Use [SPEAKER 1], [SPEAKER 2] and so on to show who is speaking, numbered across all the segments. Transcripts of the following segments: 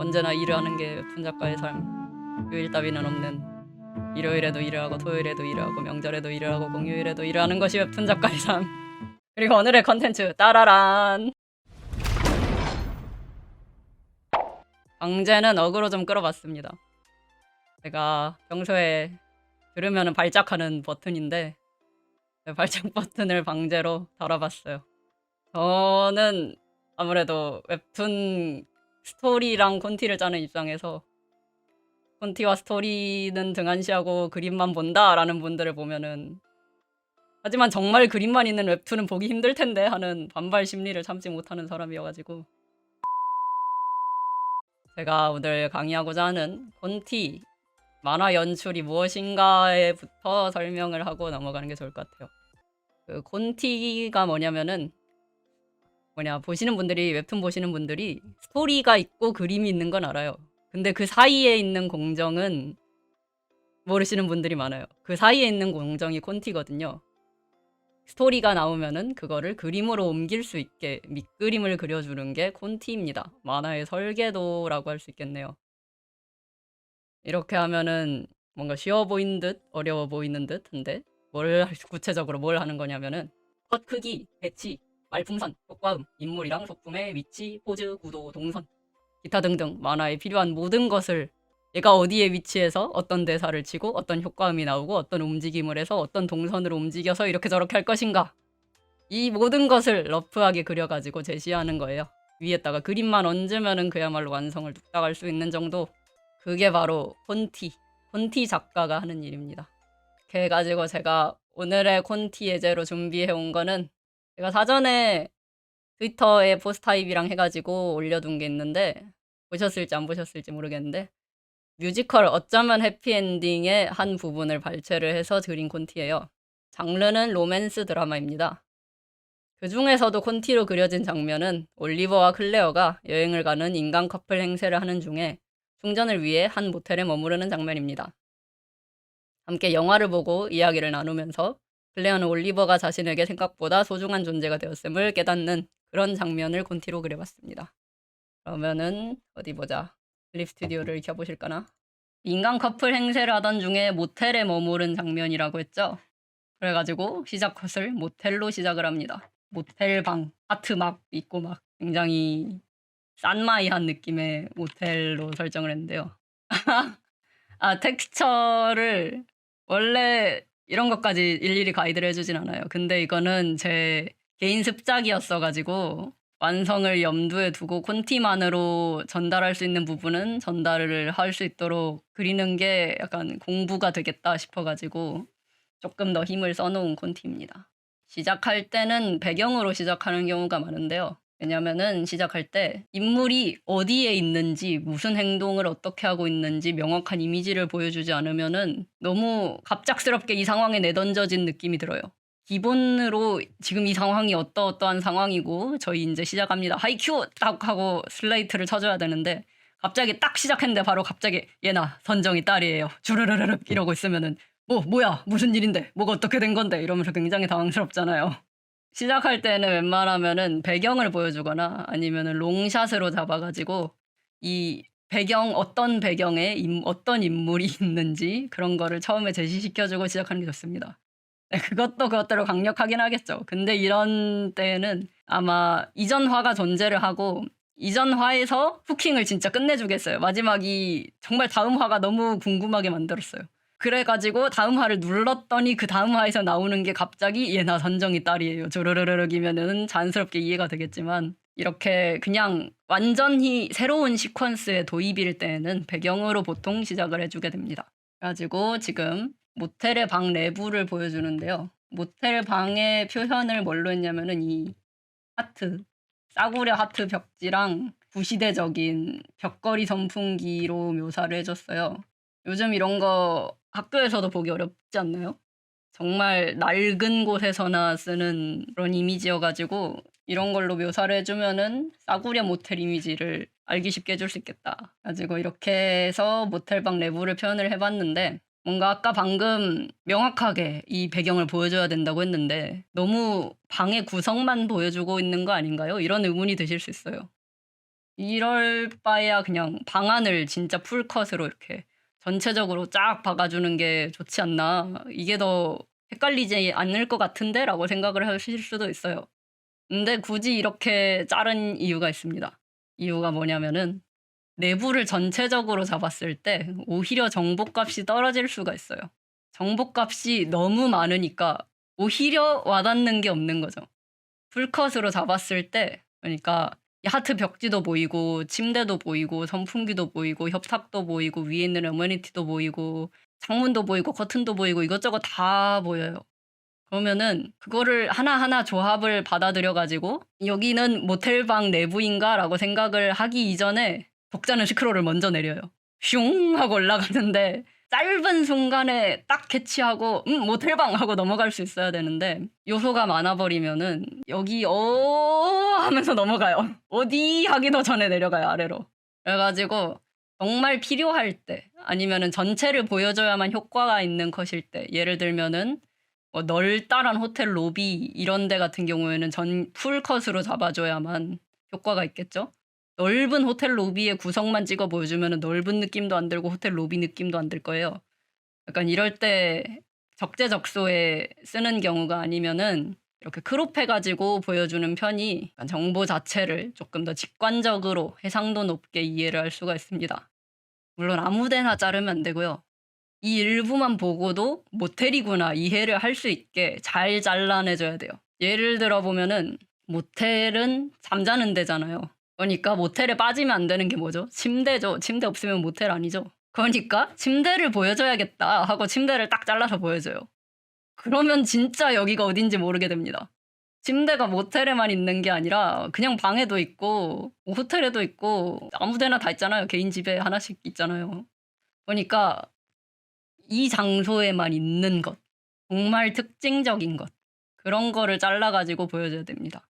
[SPEAKER 1] 언제나 일을 하는 게 웹툰 작가의 삶. 요일 따위는 없는 일요일에도 일을 하고 토요일에도 일을 하고 명절에도 일을 하고 공휴일에도 일을 하는 것이 웹툰 작가의 삶. 그리고 오늘의 컨텐츠 따라란. 강제는 어그로 좀 끌어봤습니다. 제가 평소에 들으면 발작하는 버튼인데 네, 발작 버튼을 방제로 달아봤어요. 저는 아무래도 웹툰 스토리랑 콘티를 짜는 입장에서 콘티와 스토리는 등한시하고 그림만 본다라는 분들을 보면은 하지만 정말 그림만 있는 웹툰은 보기 힘들 텐데 하는 반발 심리를 참지 못하는 사람이어가지고 제가 오늘 강의하고자 하는 콘티 만화 연출이 무엇인가에부터 설명을 하고 넘어가는 게 좋을 것 같아요. 그 콘티가 뭐냐면은 뭐냐 보시는 분들이 웹툰 보시는 분들이 스토리가 있고 그림이 있는 건 알아요. 근데 그 사이에 있는 공정은 모르시는 분들이 많아요. 그 사이에 있는 공정이 콘티거든요. 스토리가 나오면은 그거를 그림으로 옮길 수 있게 밑그림을 그려주는 게 콘티입니다. 만화의 설계도라고 할 수 있겠네요. 이렇게 하면은 뭔가 쉬워 보이는 듯 어려워 보이는 듯 한데 뭘 할- 구체적으로 뭘 하는 거냐면은 컷 크기, 배치, 말풍선, 효과음, 인물이랑 소품의 위치, 포즈, 구도, 동선, 기타 등등 만화에 필요한 모든 것을 얘가 어디에 위치해서 어떤 대사를 치고 어떤 효과음이 나오고 어떤 움직임을 해서 어떤 동선으로 움직여서 이렇게 저렇게 할 것인가 이 모든 것을 러프하게 그려가지고 제시하는 거예요. 위에다가 그림만 얹으면은 그야말로 완성을 뚝딱 할 수 있는 정도 그게 바로 콘티 콘티 작가가 하는 일입니다. 그렇게 해가지고 제가 오늘의 콘티 예제로 준비해 온 거는 제가 사전에 트위터에 포스트 타입이랑 해가지고 올려둔 게 있는데 보셨을지 안 보셨을지 모르겠는데 뮤지컬 어쩌면 해피엔딩의 한 부분을 발췌를 해서 드린 콘티예요. 장르는 로맨스 드라마입니다. 그 중에서도 콘티로 그려진 장면은 올리버와 클레어가 여행을 가는 인간 커플 행세를 하는 중에 충전을 위해 한 모텔에 머무르는 장면입니다. 함께 영화를 보고 이야기를 나누면서 클레어는 올리버가 자신에게 생각보다 소중한 존재가 되었음을 깨닫는 그런 장면을 콘티로 그려봤습니다. 그러면은 어디 보자. 클립 스튜디오를 켜보실까나? 인간 커플 행세를 하던 중에 모텔에 머무른 장면이라고 했죠. 그래가지고 시작 컷을 모텔로 시작을 합니다. 모텔 방, 하트 막 있고 막 굉장히 싼마이한 느낌의 모텔로 설정을 했는데요. 아, 텍스처를 원래 이런 것까지 일일이 가이드를 해주진 않아요. 근데 이거는 제 개인 습작이었어가지고 완성을 염두에 두고 콘티만으로 전달할 수 있는 부분은 전달을 할 수 있도록 그리는 게 약간 공부가 되겠다 싶어가지고 조금 더 힘을 써놓은 콘티입니다. 시작할 때는 배경으로 시작하는 경우가 많은데요. 왜냐면은 시작할 때 인물이 어디에 있는지 무슨 행동을 어떻게 하고 있는지 명확한 이미지를 보여주지 않으면은 너무 갑작스럽게 이 상황에 내던져진 느낌이 들어요. 기본으로 지금 이 상황이 어떠어떠한 상황이고 저희 이제 시작합니다. 하이큐 딱 하고 슬레이트를 쳐줘야 되는데 갑자기 딱 시작했는데 바로 갑자기 얘나 선정이 딸이에요. 주르르르륵 이러고 있으면은 뭐 뭐야 무슨 일인데 뭐가 어떻게 된 건데 이러면서 굉장히 당황스럽잖아요. 시작할 때는 웬만하면은 배경을 보여주거나 아니면은 롱샷으로 잡아가지고 이 배경 어떤 배경에 인- 어떤 인물이 있는지 그런 거를 처음에 제시시켜주고 시작하는 게 좋습니다. 네, 그것도 그것대로 강력하긴 하겠죠. 근데 이런 때는 아마 이전 화가 존재를 하고 이전 화에서 후킹을 진짜 끝내주겠어요. 마지막이 정말 다음 화가 너무 궁금하게 만들었어요. 그래가지고 다음 화를 눌렀더니 그 다음 화에서 나오는 게 갑자기 얘나 선정이 딸이에요. 조르르르륵이면은 자연스럽게 이해가 되겠지만 이렇게 그냥 완전히 새로운 시퀀스에 도입일 때는 배경으로 보통 시작을 해주게 됩니다. 그래가지고 지금 모텔의 방 내부를 보여주는데요. 모텔 방의 표현을 뭘로 했냐면은 이 하트, 싸구려 하트 벽지랑 구시대적인 벽걸이 선풍기로 묘사를 해줬어요. 요즘 이런 거 학교에서도 보기 어렵지 않나요? 정말 낡은 곳에서나 쓰는 그런 이미지여가지고 이런 걸로 묘사를 해주면은 싸구려 모텔 이미지를 알기 쉽게 해줄 수 있겠다. 가지고 이렇게 해서 모텔방 내부를 표현을 해봤는데 뭔가 아까 방금 명확하게 이 배경을 보여줘야 된다고 했는데 너무 방의 구성만 보여주고 있는 거 아닌가요? 이런 의문이 드실 수 있어요. 이럴 바에야 그냥 방안을 진짜 풀컷으로 이렇게 전체적으로 쫙 박아주는 게 좋지 않나. 이게 더 헷갈리지 않을 것 같은데? 라고 생각을 하실 수도 있어요. 근데 굳이 이렇게 자른 이유가 있습니다. 이유가 뭐냐면은 내부를 전체적으로 잡았을 때 오히려 정보값이 떨어질 수가 있어요. 정보값이 너무 많으니까 오히려 와닿는 게 없는 거죠. 풀컷으로 잡았을 때 그러니까 이 하트 벽지도 보이고 침대도 보이고 선풍기도 보이고 협탁도 보이고 위에 있는 어메니티도 보이고 창문도 보이고 커튼도 보이고 이것저것 다 보여요. 그러면은 그거를 하나하나 조합을 받아들여 가지고 '여기는 모텔방 내부인가?'라고 생각을 하기 이전에 독자는 스크롤을 먼저 내려요. 슝 하고 올라가는데 짧은 순간에 딱 캐치하고 '음 모텔방.' 하고 넘어갈 수 있어야 되는데 요소가 많아 버리면은 여기 "어." 하면서 넘어가요. "어디?" 하기도 전에 내려가요 아래로. 그래 가지고 정말 필요할 때 아니면은 전체를 보여줘야만 효과가 있는 컷일 때 예를 들면은 뭐 널따란 호텔 로비 이런 데 같은 경우에는 전 풀 컷으로 잡아 줘야만 효과가 있겠죠. 넓은 호텔 로비의 구성만 찍어 보여주면은 넓은 느낌도 안 들고 호텔 로비 느낌도 안 들 거예요. 약간 이럴 때 적재적소에 쓰는 경우가 아니면은 이렇게 크롭해 가지고 보여주는 편이 정보 자체를 조금 더 직관적으로 해상도 높게 이해를 할 수가 있습니다. 물론 아무 데나 자르면 안 되고요. 이 일부만 보고도 '모텔이구나.' 이해를 할 수 있게 잘 잘라내 줘야 돼요. 예를 들어 보면은 모텔은 잠자는 데잖아요. 그러니까 모텔에 빠지면 안 되는 게 뭐죠? 침대죠. 침대 없으면 모텔 아니죠. 그러니까 '침대를 보여줘야겠다.' 하고 침대를 딱 잘라서 보여줘요. 그러면 진짜 여기가 어딘지 모르게 됩니다. 침대가 모텔에만 있는 게 아니라 그냥 방에도 있고 뭐 호텔에도 있고 아무 데나 다 있잖아요. 개인 집에 하나씩 있잖아요. 그러니까 이 장소에만 있는 것, 정말 특징적인 것 그런 거를 잘라 가지고 보여줘야 됩니다.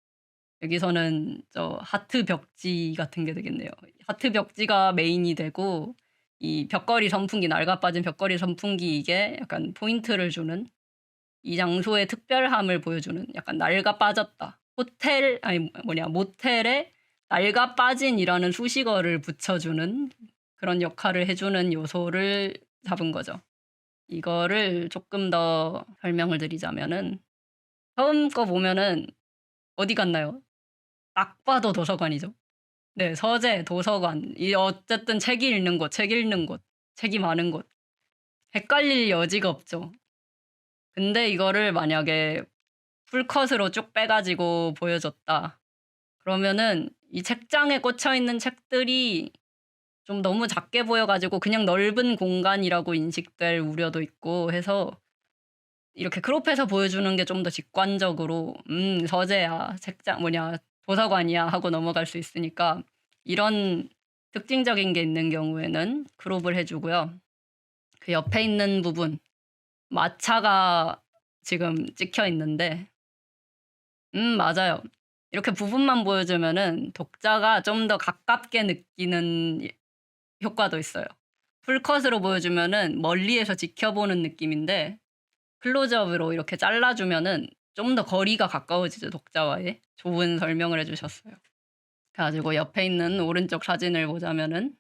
[SPEAKER 1] 여기서는 저 하트 벽지 같은 게 되겠네요. 하트 벽지가 메인이 되고 이 벽걸이 선풍기 낡아 빠진 벽걸이 선풍기 이게 약간 포인트를 주는 이 장소의 특별함을 보여주는 약간 낡아 빠졌다. 호텔 아니 뭐냐 모텔에 낡아 빠진이라는 수식어를 붙여주는 그런 역할을 해주는 요소를 잡은 거죠. 이거를 조금 더 설명을 드리자면은 처음 거 보면은 어디 같나요? 딱 봐도 도서관이죠. 네. 서재, 도서관 이 어쨌든 책이 읽는 곳, 책 읽는 곳, 책이 많은 곳. 헷갈릴 여지가 없죠. 근데 이거를 만약에 풀컷으로 쭉 빼 가지고 보여줬다. 그러면은 이 책장에 꽂혀 있는 책들이 좀 너무 작게 보여 가지고 그냥 넓은 공간이라고 인식될 우려도 있고 해서 이렇게 크롭해서 보여주는 게 좀 더 직관적으로 '음 서재야. 책장 뭐냐 도서관이야.' 하고 넘어갈 수 있으니까 이런 특징적인 게 있는 경우에는 크롭을 해 주고요. 그 옆에 있는 부분 마차가 지금 찍혀 있는데 음 맞아요. 이렇게 부분만 보여주면은 독자가 좀 더 가깝게 느끼는 이 효과도 있어요. 풀컷으로 보여주면은 멀리에서 지켜보는 느낌인데 클로즈업으로 이렇게 잘라 주면은 좀 더 거리가 가까워지죠 독자와의. 좋은 설명을 해 주셨어요. 그래 가지고 옆에 있는 오른쪽 사진을 보자면은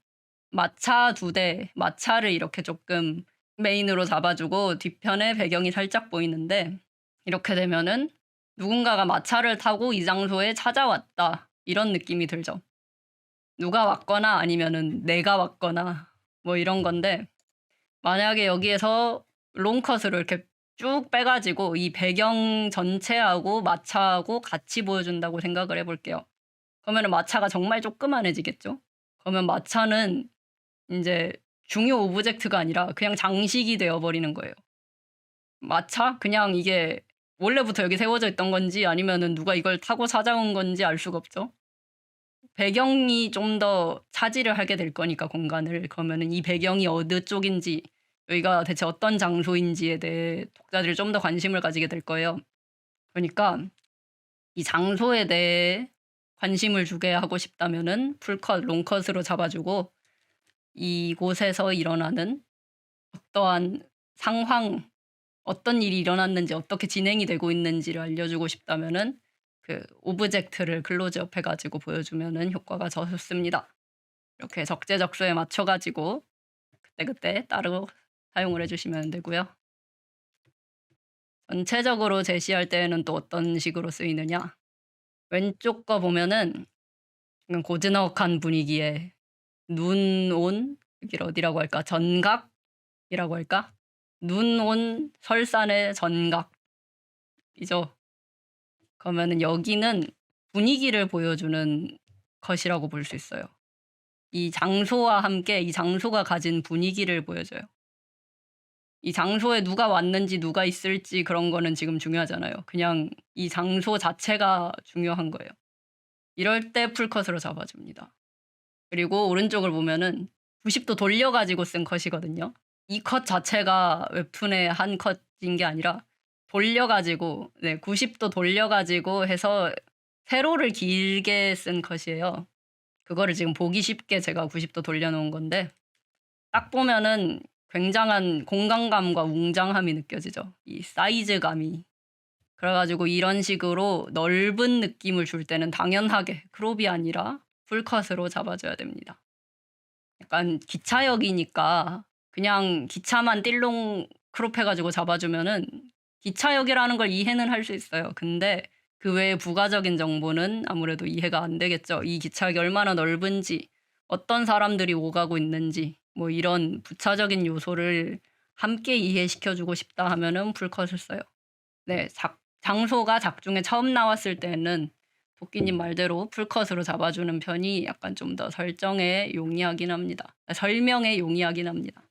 [SPEAKER 1] 마차 2대 마차를 이렇게 조금 메인으로 잡아 주고 뒤편에 배경이 살짝 보이는데 이렇게 되면은 '누군가가 마차를 타고 이 장소에 찾아왔다.' 이런 느낌이 들죠. 누가 왔거나 아니면은 내가 왔거나 뭐 이런 건데 만약에 여기에서 롱컷으로 이렇게 쭉 빼 가지고 이 배경 전체하고 마차하고 같이 보여준다고 생각을 해 볼게요. 그러면은 마차가 정말 조그마해지겠죠? 그러면 마차는 인제 중요 오브젝트가 아니라 그냥 장식이 되어 버리는 거예요. 마차? 그냥 이게 원래부터 여기 세워져 있던 건지 아니면은 누가 이걸 타고 찾아온 건지 알 수가 없죠. 배경이 좀 더 차지를 하게 될 거니까 공간을. 그러면은 이 배경이 어느 쪽인지 여기가 대체 어떤 장소인지에 대해 독자들이 좀 더 관심을 가지게 될 거예요. 그러니까 이 장소에 대해 관심을 주게 하고 싶다면은 풀컷, 롱컷으로 잡아 주고 이곳에서 일어나는 어떠한 상황, 어떤 일이 일어났는지 어떻게 진행이 되고 있는지를 알려주고 싶다면은 그 오브젝트를 클로즈업 해가지고 보여주면은 효과가 더 좋습니다. 이렇게 적재적소에 맞춰가지고 그때그때 따로 사용을 해주시면 되고요. 전체적으로 제시할 때에는 또 어떤 식으로 쓰이느냐? 왼쪽 거 보면은 고즈넉한 분위기에 눈 온 여기를 어디라고 할까? 전각이라고 할까? 눈 온 설산의 전각이죠. 그러면은 여기는 분위기를 보여주는 것이라고 볼 수 있어요. 이 장소와 함께 이 장소가 가진 분위기를 보여줘요. 이 장소에 누가 왔는지 누가 있을지 그런 거는 지금 중요하잖아요. 그냥 이 장소 자체가 중요한 거예요. 이럴 때 풀컷으로 잡아줍니다. 그리고 오른쪽을 보면은 90도 돌려가지고 쓴 컷이거든요. 이 컷 자체가 웹툰의 한 컷인 게 아니라 돌려가지고 네 90도 돌려가지고 해서 세로를 길게 쓴 컷이에요. 그거를 지금 보기 쉽게 제가 90도 돌려놓은 건데 딱 보면은 굉장한 공간감과 웅장함이 느껴지죠. 이 사이즈감이. 그래가지고 이런 식으로 넓은 느낌을 줄 때는 당연하게 크롭이 아니라 풀컷으로 잡아줘야 됩니다. 약간 기차역이니까 그냥 기차만 띨롱 크롭 해가지고 잡아주면은 기차역이라는 걸 이해는 할 수 있어요. 근데 그 외에 부가적인 정보는 아무래도 이해가 안 되겠죠. 이 기차역이 얼마나 넓은지, 어떤 사람들이 오가고 있는지, 뭐 이런 부차적인 요소를 함께 이해시켜주고 싶다 하면은 풀컷을 써요. 네, 작, 장소가 작중에 처음 나왔을 때는 도끼님 말대로 풀컷으로 잡아주는 편이 약간 좀 더 설정에 용이하긴 합니다. 아, 설명에 용이하긴 합니다.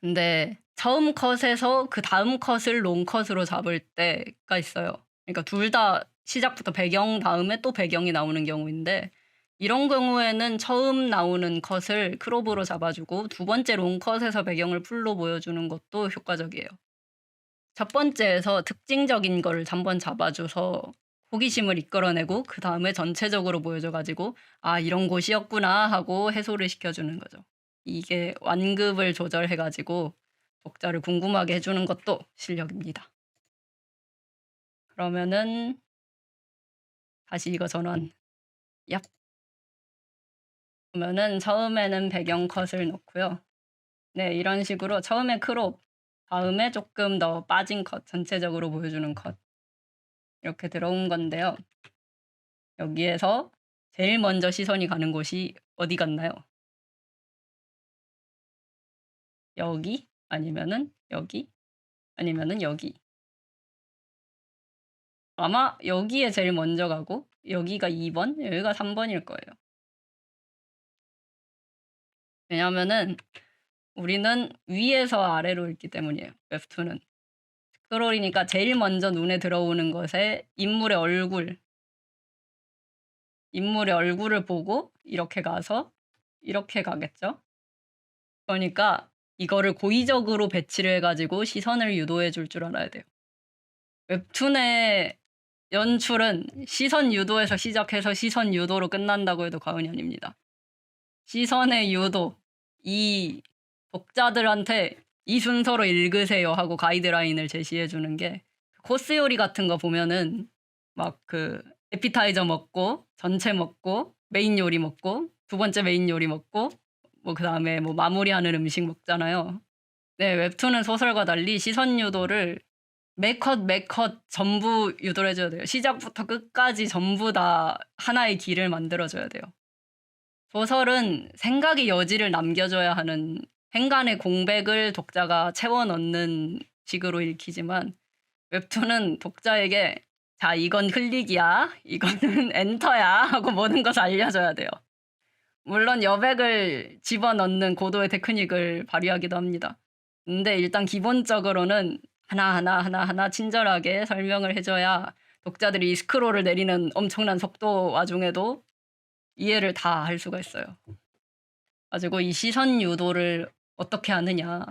[SPEAKER 1] 근데 처음 컷에서 그 다음 컷을 롱컷으로 잡을 때가 있어요. 그러니까 둘 다 시작부터 배경 다음에 또 배경이 나오는 경우인데 이런 경우에는 처음 나오는 컷을 크롭으로 잡아주고 두 번째 롱컷에서 배경을 풀로 보여주는 것도 효과적이에요. 첫 번째에서 특징적인 걸 한번 잡아줘서 호기심을 이끌어내고 그 다음에 전체적으로 보여줘가지고 아 이런 곳이었구나 하고 해소를 시켜주는 거죠. 이게 완급을 조절해가지고 독자를 궁금하게 해주는 것도 실력입니다. 그러면은 다시 이거 전원 얍 그러면은 처음에는 배경 컷을 넣고요. 네 이런 식으로 처음에 크롭 다음에 조금 더 빠진 컷 전체적으로 보여주는 컷 이렇게 들어온 건데요. 여기에서 제일 먼저 시선이 가는 곳이 어디 같나요? 여기 아니면은 여기 아니면은 여기 아마 여기에 제일 먼저 가고 여기가 2번 여기가 3번일 거예요. 왜냐면은 우리는 위에서 아래로 읽기 때문이에요. 웹툰은 스크롤이니까 제일 먼저 눈에 들어오는 것에 인물의 얼굴 인물의 얼굴을 보고 이렇게 가서 이렇게 가겠죠. 그러니까 이거를 고의적으로 배치를 해가지고 시선을 유도해 줄 줄 알아야 돼요. 웹툰의 연출은 시선 유도에서 시작해서 시선 유도로 끝난다고 해도 과언이 아닙니다. 시선의 유도, 이 독자들한테 이 순서로 읽으세요 하고 가이드라인을 제시해 주는 게 코스 요리 같은 거 보면은 막 그 에피타이저 먹고 전체 먹고 메인 요리 먹고 두 번째 메인 요리 먹고 뭐 그다음에 뭐 마무리하는 음식 먹잖아요. 네, 웹툰은 소설과 달리 시선 유도를 매컷 매컷 전부 유도를 해줘야 돼요. 시작부터 끝까지 전부 다 하나의 길을 만들어줘야 돼요. 소설은 생각의 여지를 남겨줘야 하는 행간의 공백을 독자가 채워 넣는 식으로 읽히지만 웹툰은 독자에게 자 이건 클릭이야 이거는 엔터야 하고 모든 것을 알려줘야 돼요. 물론 여백을 집어넣는 고도의 테크닉을 발휘하기도 합니다. 근데 일단 기본적으로는 하나하나 하나하나 친절하게 설명을 해줘야 독자들이 스크롤을 내리는 엄청난 속도 와중에도 이해를 다 할 수가 있어요. 가지고 이 시선 유도를 어떻게 하느냐.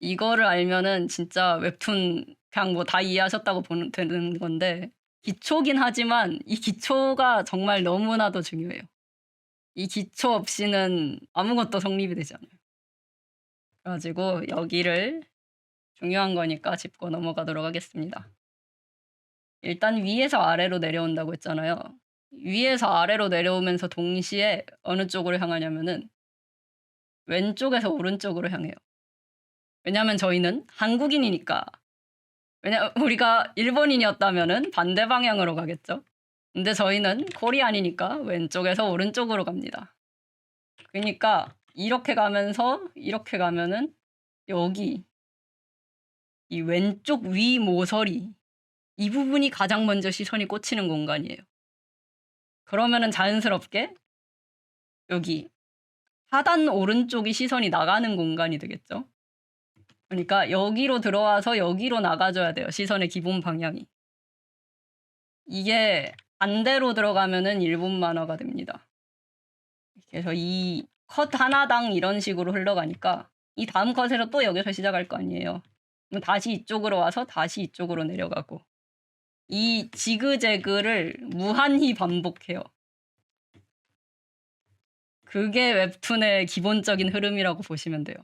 [SPEAKER 1] 이거를 알면은 진짜 웹툰 그냥 뭐 다 이해하셨다고 보는 되는 건데 기초긴 하지만 이 기초가 정말 너무나도 중요해요. 이 기초 없이는 아무것도 성립이 되지 않아요. 그래가지고 여기를 중요한 거니까 짚고 넘어가도록 하겠습니다. 일단 위에서 아래로 내려온다고 했잖아요. 위에서 아래로 내려오면서 동시에 어느 쪽으로 향하냐면은 왼쪽에서 오른쪽으로 향해요. 왜냐하면 저희는 한국인이니까. 왜냐 우리가 일본인이었다면은 반대 방향으로 가겠죠. 근데 저희는 코리안이니까 왼쪽에서 오른쪽으로 갑니다. 그러니까 이렇게 가면서 이렇게 가면은 여기 이 왼쪽 위 모서리 이 부분이 가장 먼저 시선이 꽂히는 공간이에요. 그러면은 자연스럽게 여기 하단 오른쪽이 시선이 나가는 공간이 되겠죠. 그러니까 여기로 들어와서 여기로 나가줘야 돼요. 시선의 기본 방향이. 이게 반대로 들어가면은 일본 만화가 됩니다. 그래서 이 컷 하나당 이런 식으로 흘러가니까 이 다음 컷에서 또 여기서 시작할 거 아니에요. 다시 이쪽으로 와서 다시 이쪽으로 내려가고 이 지그재그를 무한히 반복해요. 그게 웹툰의 기본적인 흐름이라고 보시면 돼요.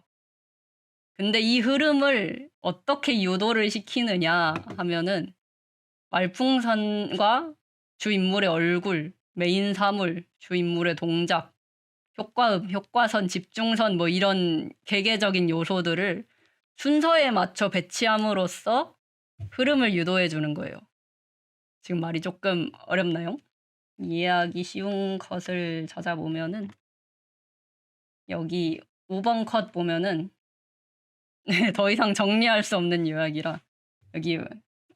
[SPEAKER 1] 근데 이 흐름을 어떻게 유도를 시키느냐 하면은 말풍선과 주 인물의 얼굴, 메인 사물, 주 인물의 동작, 효과음, 효과선, 집중선 뭐 이런 개개적인 요소들을 순서에 맞춰 배치함으로써 흐름을 유도해 주는 거예요. 지금 말이 조금 어렵나요? 이해하기 쉬운 컷을 찾아보면은 여기 5번 컷 보면은 네, 더 이상 정리할 수 없는 요약이라 여기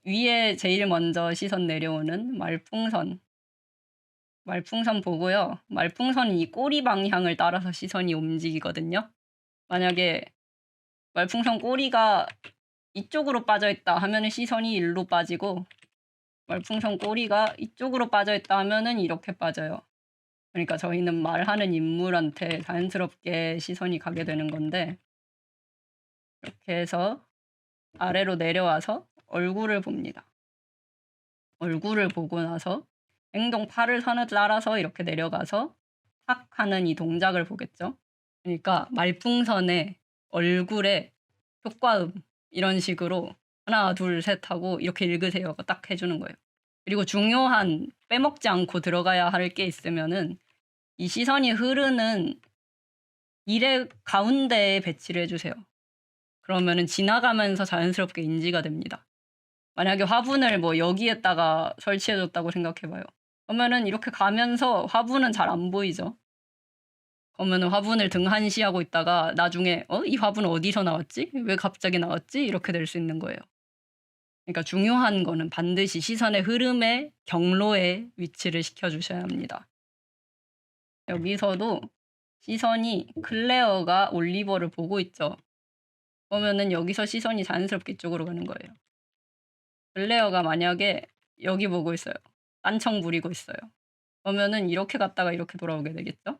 [SPEAKER 1] 위에 제일 먼저 시선 내려오는 말풍선 말풍선 보고요. 말풍선이 이 꼬리 방향을 따라서 시선이 움직이거든요. 만약에 말풍선 꼬리가 이쪽으로 빠져 있다 하면은 시선이 일로 빠지고 말풍선 꼬리가 이쪽으로 빠져 있다 하면은 이렇게 빠져요. 그러니까 저희는 말하는 인물한테 자연스럽게 시선이 가게 되는 건데 이렇게 해서 아래로 내려와서 얼굴을 봅니다. 얼굴을 보고 나서 행동 팔을 선을 따라서 이렇게 내려가서 탁 하는 이 동작을 보겠죠. 그러니까 말풍선의 얼굴에 효과음 이런 식으로 하나 둘 셋 하고 이렇게 읽으세요. 딱 해주는 거예요. 그리고 중요한 빼먹지 않고 들어가야 할 게 있으면은 이 시선이 흐르는 일의 가운데에 배치를 해주세요. 그러면은 지나가면서 자연스럽게 인지가 됩니다. 만약에 화분을 뭐 여기에다가 설치해줬다고 생각해봐요. 그러면은 이렇게 가면서 화분은 잘 안 보이죠. 그러면은 화분을 등한시하고 있다가 나중에 어? 이 화분 어디서 나왔지? 왜 갑자기 나왔지? 이렇게 될 수 있는 거예요. 그러니까 중요한 거는 반드시 시선의 흐름의 경로에 위치를 시켜주셔야 합니다. 여기서도 시선이 클레어가 올리버를 보고 있죠. 그러면은 여기서 시선이 자연스럽게 이쪽으로 가는 거예요. 클레어가 만약에 여기 보고 있어요. 딴청 부리고 있어요. 그러면은 이렇게 갔다가 이렇게 돌아오게 되겠죠?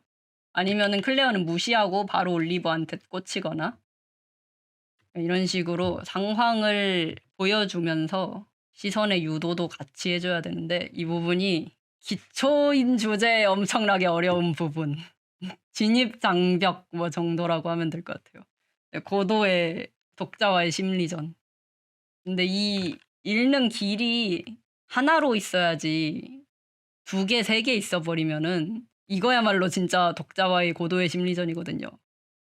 [SPEAKER 1] 아니면은 클레어는 무시하고 바로 올리버한테 꽂히거나 이런 식으로 상황을 보여주면서 시선의 유도도 같이 해줘야 되는데 이 부분이 기초인 주제에 엄청나게 어려운 부분. 진입 장벽 뭐 정도라고 하면 될 것 같아요. 고도의 독자와의 심리전. 근데 이 읽는 길이 하나로 있어야지 두 개, 세 개 있어 버리면은 이거야말로 진짜 독자와의 고도의 심리전이거든요.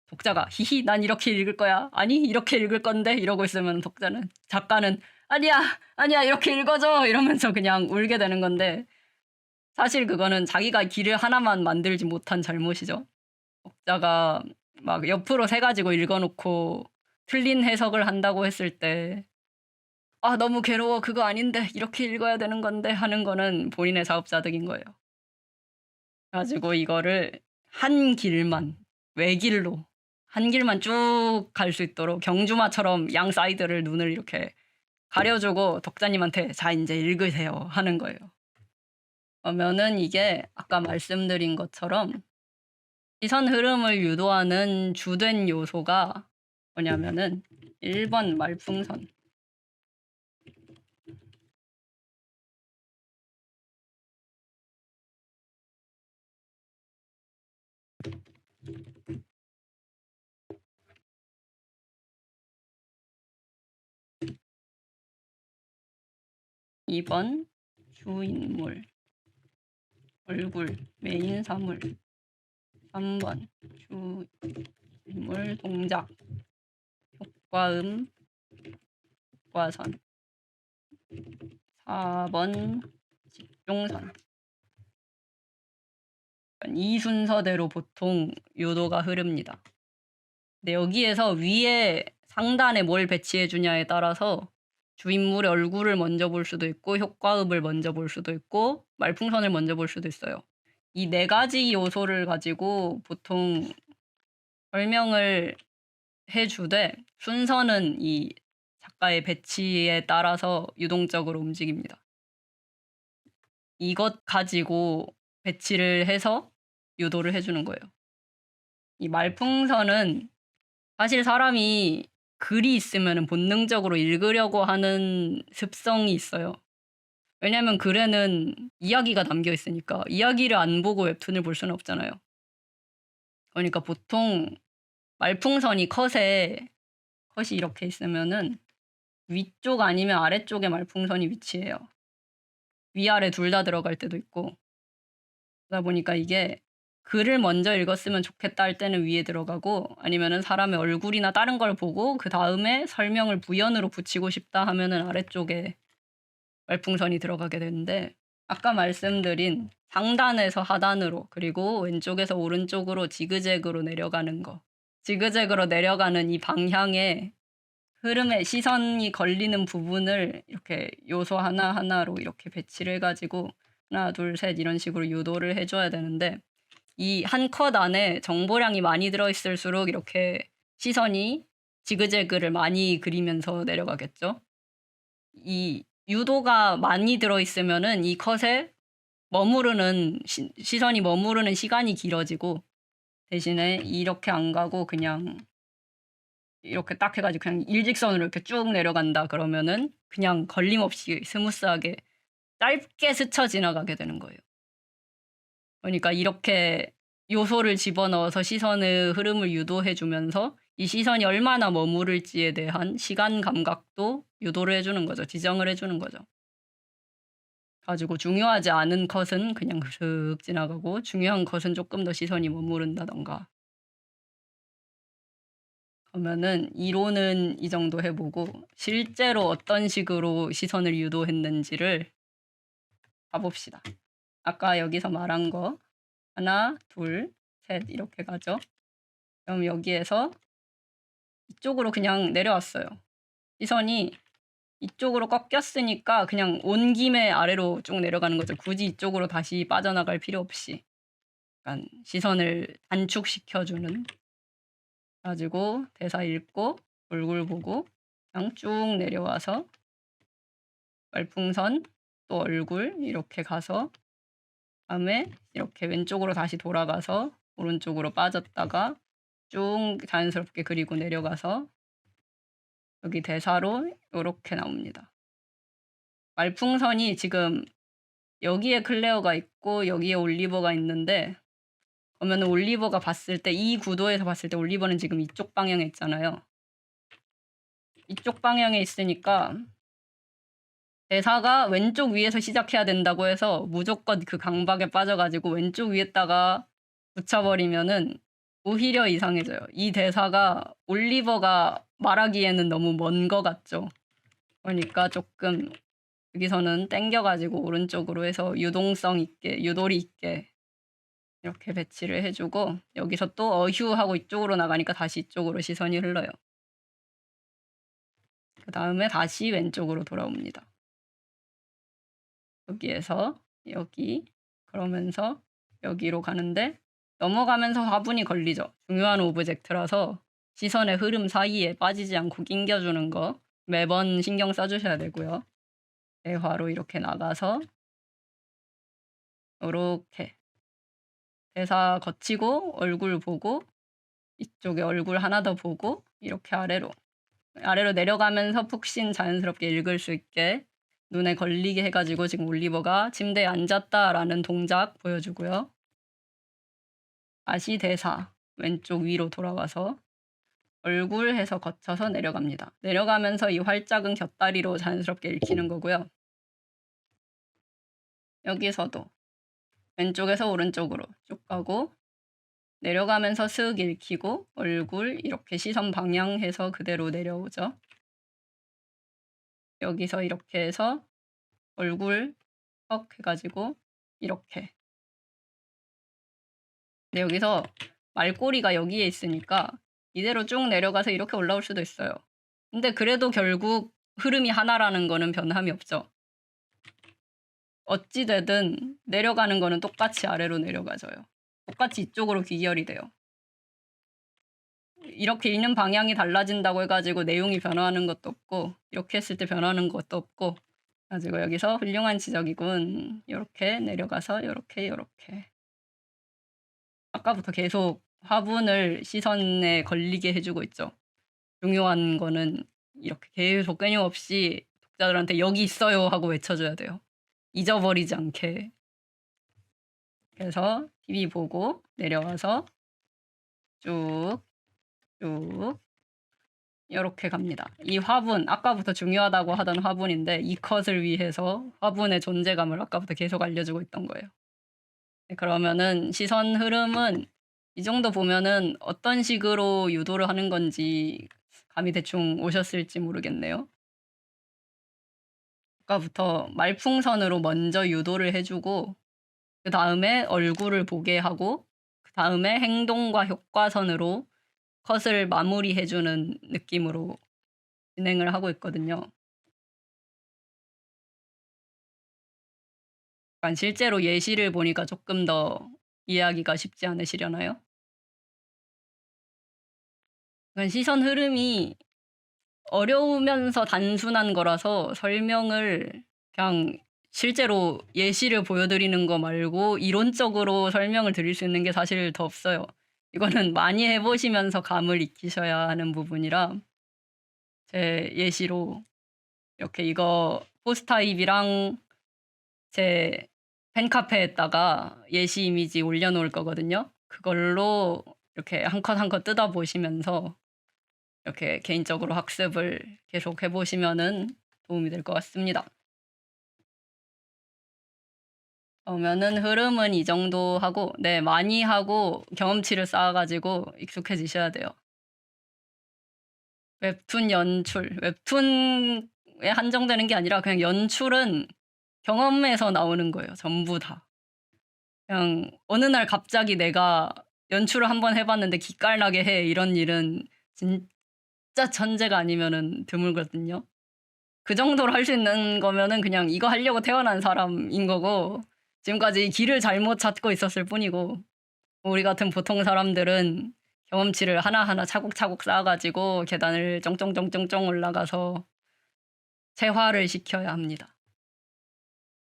[SPEAKER 1] 독자가 히히 난 이렇게 읽을 거야. 아니 이렇게 읽을 건데 이러고 있으면 독자는 작가는 아니야 아니야 이렇게 읽어줘 이러면서 그냥 울게 되는 건데 사실 그거는 자기가 길을 하나만 만들지 못한 잘못이죠. 독자가 막 옆으로 세 가지고 읽어놓고 틀린 해석을 한다고 했을 때 아, 너무 괴로워. 그거 아닌데. 이렇게 읽어야 되는 건데. 하는 거는 본인의 사업자득인 거예요. 가지고 이거를 한 길만, 외길로, 한 길만 쭉 갈 수 있도록 경주마처럼 양 사이드를 눈을 이렇게 가려주고 독자님한테 자, 이제 읽으세요. 하는 거예요. 그러면은 이게 아까 말씀드린 것처럼 시선 흐름을 유도하는 주된 요소가 뭐냐면은 1번 말풍선. 이번 주인물. 얼굴 메인 사물. 3번 주인물 동작. 효과음 효과선. 4번 집중선. 이 순서대로 보통 요도가 흐릅니다. 근데 여기에서 위에 상단에 뭘 배치해 주냐에 따라서 주인물의 얼굴을 먼저 볼 수도 있고 효과음을 먼저 볼 수도 있고 말풍선을 먼저 볼 수도 있어요. 이 네 가지 요소를 가지고 보통 설명을 해주되 순서는 이 작가의 배치에 따라서 유동적으로 움직입니다. 이것 가지고 배치를 해서 유도를 해주는 거예요. 이 말풍선은 사실 사람이 글이 있으면 본능적으로 읽으려고 하는 습성이 있어요. 왜냐면 글에는 이야기가 담겨 있으니까 이야기를 안 보고 웹툰을 볼 수는 없잖아요. 그러니까 보통 말풍선이 컷에 컷이 이렇게 있으면은 위쪽 아니면 아래쪽에 말풍선이 위치해요. 위아래 둘 다 들어갈 때도 있고 그러다 보니까 이게 글을 먼저 읽었으면 좋겠다 할 때는 위에 들어가고 아니면은 사람의 얼굴이나 다른 걸 보고 그 다음에 설명을 부연으로 붙이고 싶다 하면은 아래쪽에 말풍선이 들어가게 되는데 아까 말씀드린 상단에서 하단으로 그리고 왼쪽에서 오른쪽으로 지그재그로 내려가는 거. 지그재그로 내려가는 이 방향에 흐름에 시선이 걸리는 부분을 이렇게 요소 하나하나로 이렇게 배치를 해가지고 하나 둘 셋 이런 식으로 유도를 해줘야 되는데 이 한 컷 안에 정보량이 많이 들어있을수록 이렇게 시선이 지그재그를 많이 그리면서 내려가겠죠. 이 유도가 많이 들어있으면은 이 컷에 머무르는 시, 시선이 머무르는 시간이 길어지고 대신에 이렇게 안 가고 그냥 이렇게 딱 해가지고 그냥 일직선으로 이렇게 쭉 내려간다 그러면은 그냥 걸림없이 스무스하게 짧게 스쳐 지나가게 되는 거예요. 그러니까 이렇게 요소를 집어넣어서 시선의 흐름을 유도해 주면서 이 시선이 얼마나 머무를지에 대한 시간 감각도 유도를 해주는 거죠. 지정을 해주는 거죠. 가지고 중요하지 않은 컷은 그냥 슥 지나가고 중요한 컷은 조금 더 시선이 머무른다던가 그러면은 이론은 이 정도 해보고 실제로 어떤 식으로 시선을 유도했는지를 봐봅시다. 아까 여기서 말한 거 하나, 둘, 셋 이렇게 가죠. 그럼 여기에서 이쪽으로 그냥 내려왔어요. 시선이 이쪽으로 꺾였으니까 그냥 온 김에 아래로 쭉 내려가는 거죠. 굳이 이쪽으로 다시 빠져나갈 필요 없이. 약간 시선을 단축시켜주는. 가지고 대사 읽고 얼굴 보고 그냥 쭉 내려와서 말풍선 또 얼굴 이렇게 가서 다음에 이렇게 왼쪽으로 다시 돌아가서 오른쪽으로 빠졌다가 쭉 자연스럽게 그리고 내려가서 여기 대사로 이렇게 나옵니다. 말풍선이 지금 여기에 클레어가 있고 여기에 올리버가 있는데 그러면 올리버가 봤을 때 이 구도에서 봤을 때 올리버는 지금 이쪽 방향에 있잖아요. 이쪽 방향에 있으니까 대사가 왼쪽 위에서 시작해야 된다고 해서 무조건 그 강박에 빠져가지고 왼쪽 위에다가 붙여버리면은 오히려 이상해져요. 이 대사가 올리버가 말하기에는 너무 먼 것 같죠. 그러니까 조금 여기서는 땡겨가지고 오른쪽으로 해서 유동성 있게, 유도리 있게 이렇게 배치를 해주고 여기서 또 어휴하고 이쪽으로 나가니까 다시 이쪽으로 시선이 흘러요. 그 다음에 다시 왼쪽으로 돌아옵니다. 여기에서 여기 그러면서 여기로 가는데 넘어가면서 화분이 걸리죠. 중요한 오브젝트라서 시선의 흐름 사이에 빠지지 않고 낑겨주는 거 매번 신경 써주셔야 되고요. 대화로 이렇게 나가서 이렇게 대사 거치고 얼굴 보고 이쪽에 얼굴 하나 더 보고 이렇게 아래로 아래로 내려가면서 푹신 자연스럽게 읽을 수 있게 눈에 걸리게 해가지고 지금 올리버가 침대에 앉았다라는 동작 보여주고요. 다시 대사 왼쪽 위로 돌아와서 얼굴 해서 거쳐서 내려갑니다. 내려가면서 이 활짝은 곁다리로 자연스럽게 읽히는 거고요. 여기서도 왼쪽에서 오른쪽으로 쭉 가고 내려가면서 슥 읽히고 얼굴 이렇게 시선 방향해서 그대로 내려오죠. 여기서 이렇게 해서 얼굴 턱 해가지고 이렇게. 근데 여기서 말꼬리가 여기에 있으니까 이대로 쭉 내려가서 이렇게 올라올 수도 있어요. 근데 그래도 결국 흐름이 하나라는 거는 변함이 없죠. 어찌되든 내려가는 거는 똑같이 아래로 내려가져요. 똑같이 이쪽으로 귀결이 돼요. 이렇게 읽는 방향이 달라진다고 해가지고 내용이 변화하는 것도 없고 이렇게 했을 때 변하는 것도 없고 가지고 여기서 훌륭한 지적이군. 이렇게 내려가서 이렇게 이렇게 아까부터 계속 화분을 시선에 걸리게 해주고 있죠. 중요한 거는 이렇게 계속 끊임없이 독자들한테 여기 있어요 하고 외쳐줘야 돼요. 잊어버리지 않게. 그래서 TV 보고 내려와서 쭉, 쭉, 이렇게 갑니다. 이 화분, 아까부터 중요하다고 하던 화분인데 이 컷을 위해서 화분의 존재감을 아까부터 계속 알려주고 있던 거예요. 네, 그러면은 시선 흐름은 이 정도 보면은 어떤 식으로 유도를 하는 건지 감이 대충 오셨을지 모르겠네요. 아까부터 말풍선으로 먼저 유도를 해주고 그 다음에 얼굴을 보게 하고 그 다음에 행동과 효과선으로 컷을 마무리해주는 느낌으로 진행을 하고 있거든요. 실제로 예시를 보니까 조금 더 이해하기가 쉽지 않으시려나요? 시선 흐름이 어려우면서 단순한 거라서 설명을 그냥 실제로 예시를 보여드리는 거 말고 이론적으로 설명을 드릴 수 있는 게 사실 더 없어요. 이거는 많이 해보시면서 감을 익히셔야 하는 부분이라 제 예시로 이렇게 이거 포스타입이랑 제 팬카페에다가 예시 이미지 올려놓을 거거든요. 그걸로 이렇게 한 컷 한 컷 뜯어 보시면서 이렇게 개인적으로 학습을 계속 해보시면은 도움이 될 것 같습니다. 그러면은 흐름은 이 정도 하고, 네, 많이 하고 경험치를 쌓아가지고 익숙해지셔야 돼요. 웹툰 연출, 웹툰에 한정되는 게 아니라 그냥 연출은 경험에서 나오는 거예요. 전부 다. 그냥 어느 날 갑자기 내가 연출을 한번 해봤는데 기깔나게 해 이런 일은 진짜 천재가 아니면은 드물거든요. 그 정도로 할 수 있는 거면은 그냥 이거 하려고 태어난 사람인 거고 지금까지 길을 잘못 찾고 있었을 뿐이고 우리 같은 보통 사람들은 경험치를 하나하나 차곡차곡 쌓아가지고 계단을 쫑쫑쫑쫑쫑 올라가서 세화를 시켜야 합니다.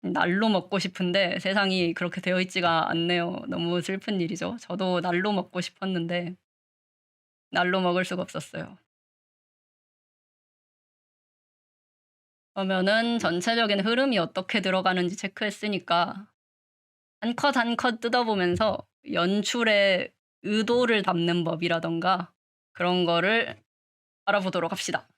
[SPEAKER 1] 날로 먹고 싶은데 세상이 그렇게 되어 있지가 않네요. 너무 슬픈 일이죠. 저도 날로 먹고 싶었는데 날로 먹을 수가 없었어요. 그러면은 전체적인 흐름이 어떻게 들어가는지 체크했으니까 한컷 한 컷 뜯어보면서 연출의 의도를 담는 법이라던가 그런 거를 알아보도록 합시다.